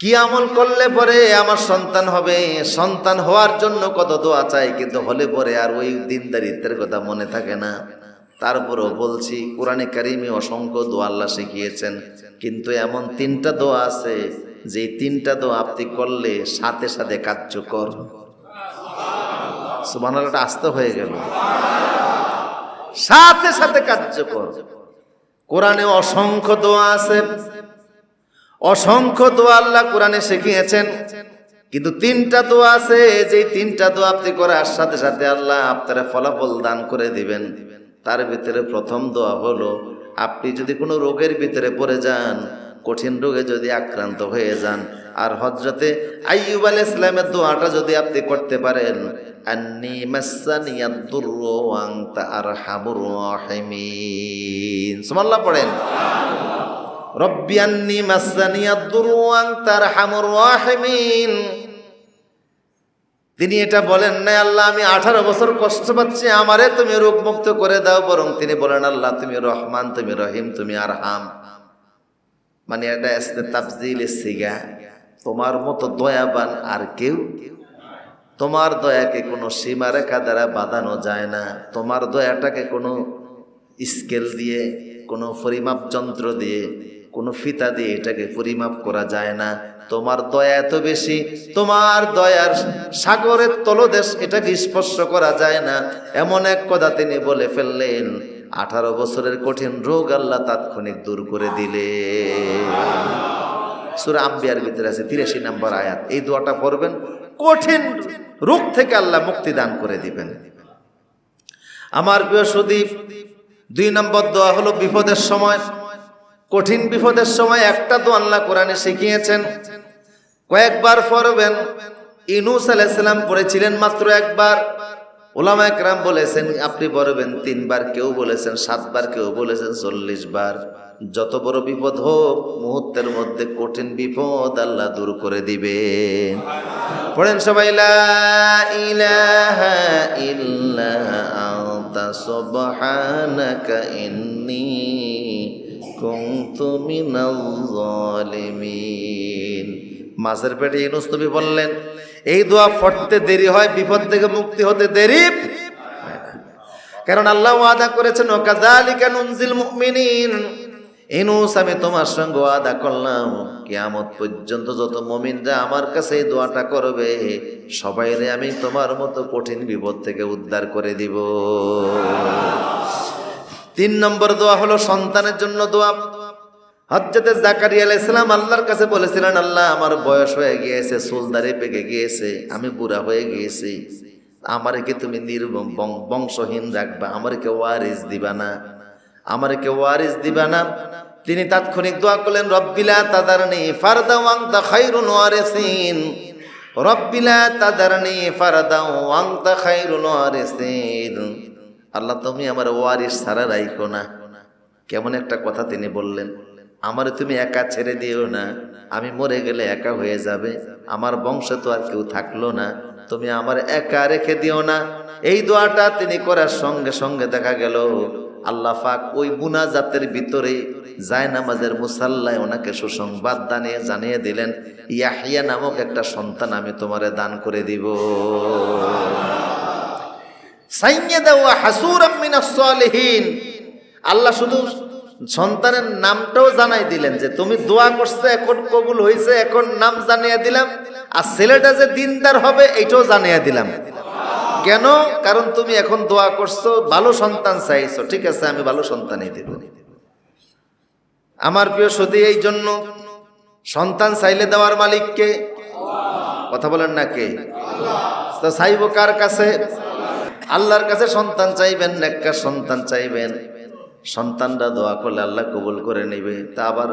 কি আমল করলে পরে আমার সন্তান হবে? সন্তান হওয়ার জন্য কত দোয়া চাই, কিন্তু হলে পরে আর ওই দিনদারিত্বের কথা মনে থাকে না। তারপরও বলছি, কোরআনে কারিমে অসংখ্য দোয়া আল্লাহ শিখিয়েছেন, কিন্তু এমন তিনটা দোয়া আছে যে তিনটা দোয়া আপনি করলে সাথে সাথে কার্যকর। সুবহানাল্লাহটা আস্তে হয়ে গেল। সাথে সাথে কার্যকর। কোরআনে অসংখ্য দোয়া আছে। অসংখ্য দোয়া আল্লাহ কোরআনে শিখিয়েছেন। কিন্তু তিনটা দোয়া আছে যে তিনটা দোয়া আপনি করার সাথে সাথে আল্লাহ আপনার ফলাফল দান করে দিবেন। তার ভিতরে প্রথম দোয়া হলো, আপনি যদি কোনো রোগের ভিতরে পড়ে যান, কঠিন রোগে যদি আক্রান্ত হয়ে যান, আর হজরতে আইয়ুব আল ইসলামের দোয়াটা যদি আপনি করতে পারেন, আন্নি মাসানিয়াদ দুররু ওয়া আরহামুর রাহিমিন। সুবহানাল্লাহ পড়েন। রব্বি আন্নি মাসানিয়াদ দুররু ওয়া আনতা রাহিমিন। তিনি এটা বলেন, না আল্লাহ, আমি আঠারো বছর কষ্ট পাচ্ছি, আমারে তুমি রোগ মুক্ত করে দাও। বরং তিনি বলেন, আল্লাহ, তুমি রহমান, তুমি রহিম, তুমি আর হাম মানে এটা এসে তাফজিল সিগা। তোমার মতো দয়াবান আর কেউ তোমার দয়াকে কোনো সীমারেখা দ্বারা বাঁধানো যায় না। তোমার দয়াটাকে কোনো স্কেল দিয়ে, কোনো পরিমাপ যন্ত্র দিয়ে কোনো ফিতা দিয়ে এটাকে পরিমাপ করা যায় না। তোমার দয়া এত বেশি, তোমার দয়ার সাগরের তলদেশ এটাকে স্পর্শ করা যায় না। এমন এক কথা তিনি বলে ফেললেন, আঠারো বছরের কঠিন রোগ আল্লাহ তাৎক্ষণিক দূর করে দিলে। সুরা আম্বিয়ার ভিতরে আছে তিরাশি নম্বর আয়াত। এই দোয়াটা করবেন কঠিন রোগ থেকে আল্লাহ মুক্তি দান করে দিবেন। আমার প্রিয় সুদীপ, দুই নম্বর দোয়া হলো বিপদের সময়। কঠিন বিপদের সময় একটা তো আল্লাহ কোরআনে শিখিয়েছেন। কয়েকবার পড়বেন। ইনুস আলাইসাল্লাম পড়েছিলেন মাত্র একবার। ওলামা একরাম বলেছেন, আপনি পড়বেন তিনবার, কেউ বলেছেন সাতবার, কেউ বলেছেন চল্লিশ বার যত বড় বিপদ হোক, মুহূর্তের মধ্যে কঠিন বিপদ আল্লাহ দূর করে দিবে। পড়েন সবাই ইলাহা ইল্লা আনতা মিনাল জালিমিন মাছের পেটে ইউনুস নবী বললেন, এই দোয়া পড়তে দেরি হয়, বিপদ থেকে মুক্তি হতে দেরি। কারণ আল্লাহ ওয়াদা করেছেন ওকাযালিকা নুনজিল মুমিনিন। ইনুস, আমি তোমার সঙ্গে ওয়াদা করলাম, কিয়ামত পর্যন্ত যত মুমিনরা আমার কাছে এই দোয়াটা করবে, সবাইরে আমি তোমার মতো কঠিন বিপদ থেকে উদ্ধার করে দিব। তিন নম্বর দোয়া হলো সন্তানের জন্য দোয়া। হজরতে জাকারিয়া আলাইহিস সালাম আল্লাহর কাছে বলেছিলেন, আল্লাহ, আমার বয়স হয়ে গিয়েছে চুলদারি পেকে গিয়েছে, আমি বুড়া হয়ে গিয়েছি। আমারে কি তুমি নির্বং বংশহীন রাখবা? আমারে কে ওয়ারিস দিবা না? আমারে কে ওয়ারিস দিবা না? তিনি তাৎক্ষণিক দোয়া করলেন রব্বিলা তাদারনি ফারদা ওয়াংতা খাইরুন ওয়ারিসিন। রব্বিলা তাদারনি ফারদা ওয়াংতা খাইরুন ওয়ারিসিন। আল্লাহ তুমি আমার ওয়ারিস ছাড়া রাইখো না। কেমন একটা কথা তিনি বললেন, আমারে তুমি একা ছেড়ে দিও না, আমি মরে গেলে একা হয়ে যাবে, আমার বংশ তো আর কেউ থাকল না, তুমি আমার একা রেখে দিও না। এই দোয়াটা তিনি করার সঙ্গে সঙ্গে দেখা গেল, আল্লাহ পাক ওই মুনাজাতের ভিতরে যায় নামাজের মুসাল্লায় ওনাকে সুসংবাদ দানিয়ে জানিয়ে দিলেন, ইয়াহিয়া নামক একটা সন্তান আমি তোমারে দান করে দিব। আল্লাহ শুধু সন্তানের নামটাও জানাই দিলেন যে তুমি দোয়া করছে, এখন কবুল হয়েছে এখন নাম জানিয়ে দিলাম। আর ছেলেটা যে দিনদার হবে, এইটাও জানিয়ে দিলাম। কেন? কারণ তুমি এখন দোয়া করছ, ভালো সন্তান চাইছো। ঠিক আছে, আমি ভালো সন্তানই দেব। আমার প্রিয় সতী, এই জন্য সন্তান চাইলে দেওয়ার মালিককে? কথা বলেন না কে? তো চাইব কার কাছে? আল্লাহর কাছে সন্তান চাইবেন, নেককার সন্তান চাইবেন। সন্তানরা দোয়া করলে আল্লাহ কবুল করে নেবে। তা আবার